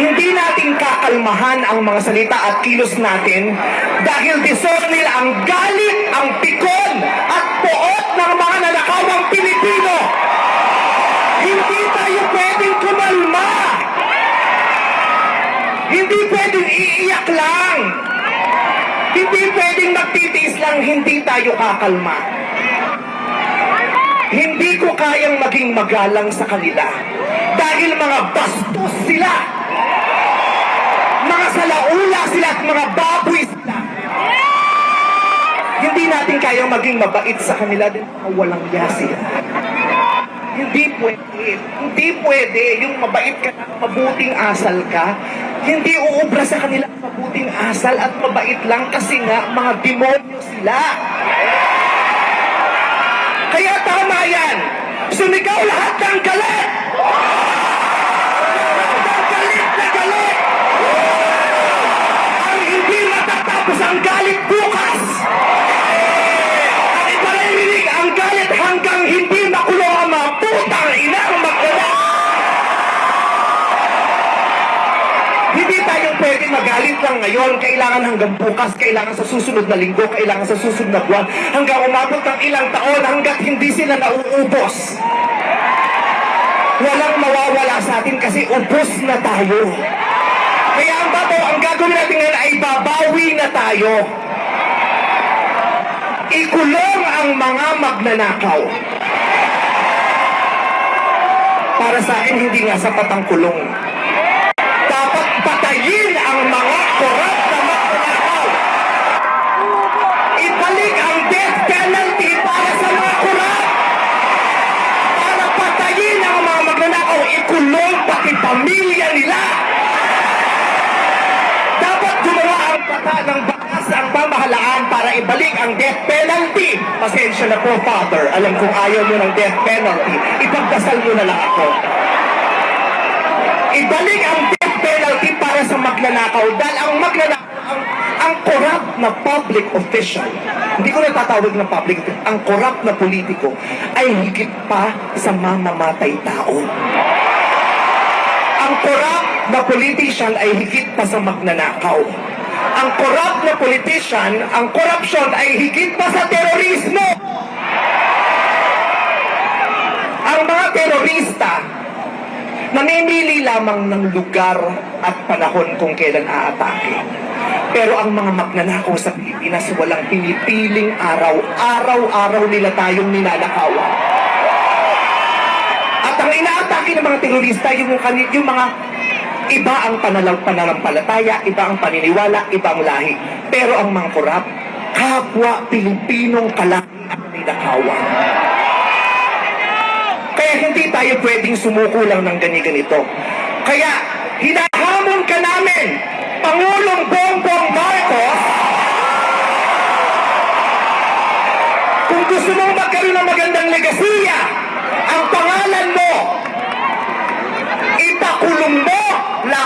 Hindi natin kakalmahan ang mga salita at kilos natin dahil nila ang galit, ang pikon at poot ng mga nanakawang Pilipino. Hindi tayo pwedeng kumalma. Hindi pwedeng iiyak lang. Hindi pwedeng magtitiis lang, hindi tayo kakalma. Hindi ko kayang maging magalang sa kanila dahil mga bastos sila. Mga salaula sila at mga baboy sila. Hindi natin kayang maging mabait sa kanila din walang iya sila. Hindi pwede. Hindi pwede. Yung mabait ka na, mabuting asal ka, hindi uubra sa kanila ang mabuting asal at mabait lang kasi nga mga demonyo sila. Kaya tama yan. Sumigaw lahat ng galit. Ng galit na galit. Ang hindi matatapos ang galit bukas. Lang ngayon. Kailangan hanggang bukas, kailangan sa susunod na linggo, kailangan sa susunod na buwan, hanggang umabot ng ilang taon hanggat hindi sila nauubos. Walang mawawala sa atin kasi ubos na tayo. Kaya ang bato, ang gagawin natin ngayon ay babawi na tayo. Ikulong ang mga magnanakaw. Para sa akin, hindi nga sapat ang kulong. Dapat patayin pamahalaan para ibalik ang death penalty. Pasensya na po, Father. Alam kong ayaw mo ng death penalty. Ipagdasal mo na lang ako. Ibalik ang death penalty para sa magnanakaw dahil ang magnanakaw, ang, ang corrupt na public official, hindi ko natatawag ng public ang corrupt na politiko ay higit pa sa mamamatay tao. Ang corrupt na politician ay higit pa sa magnanakaw. Ang corrupt na politician, ang corruption ay higit pa sa terorismo. Ang mga terorista, namimili lamang ng lugar at panahon kung kailan aatake. Pero ang mga magnanakaw sa Pilipinas, walang pinipiling araw. Araw-araw nila tayong ninanakawan. At ang inaatake ng mga terorista, yung, yung mga iba ang panalaw pananampalataya, iba ang paniniwala, ibang lahi. Pero ang mga korap, kapwa Pilipinong kalaki ang ninakawan. Kaya hindi tayo pwedeng sumuko lang ng gani-ganito. Kaya hinahamon ka namin, Pangulong Bongbong Marcos, kung gusto mong magkaroon ng magandang legasiya, ang pangalan mo, ipakulong mo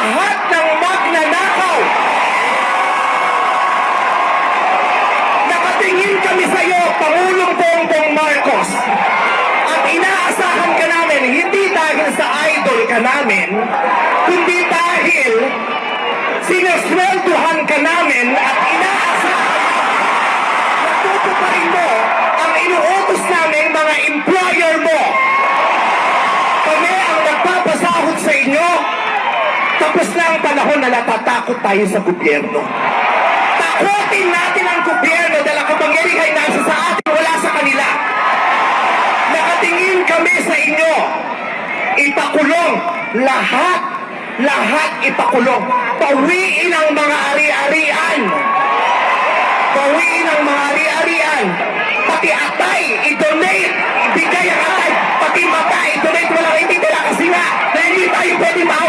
lahat ng magnanakaw. Nakatingin kami sa iyo, Pangulong Bongbong Marcos. At inaasahan ka namin, hindi dahil sa idol ka namin, kundi dahil sinesweldohan ka namin at inaasahan tapos na ang panahon na natatakot tayo sa gobyerno. Takutin natin ang gobyerno dahil ang kapangyarihan na isa sa atin wala sa kanila. Nakatingin kami sa inyo. Ipakulong lahat, lahat ipakulong. Pawiin ang mga ari-arian. Pawiin ang mga ari-arian. Pati atay, i-donate. Ibigay ang atay. Pati mata, i-donate. Walang hindi nila kasi nga na hindi tayo pwede ma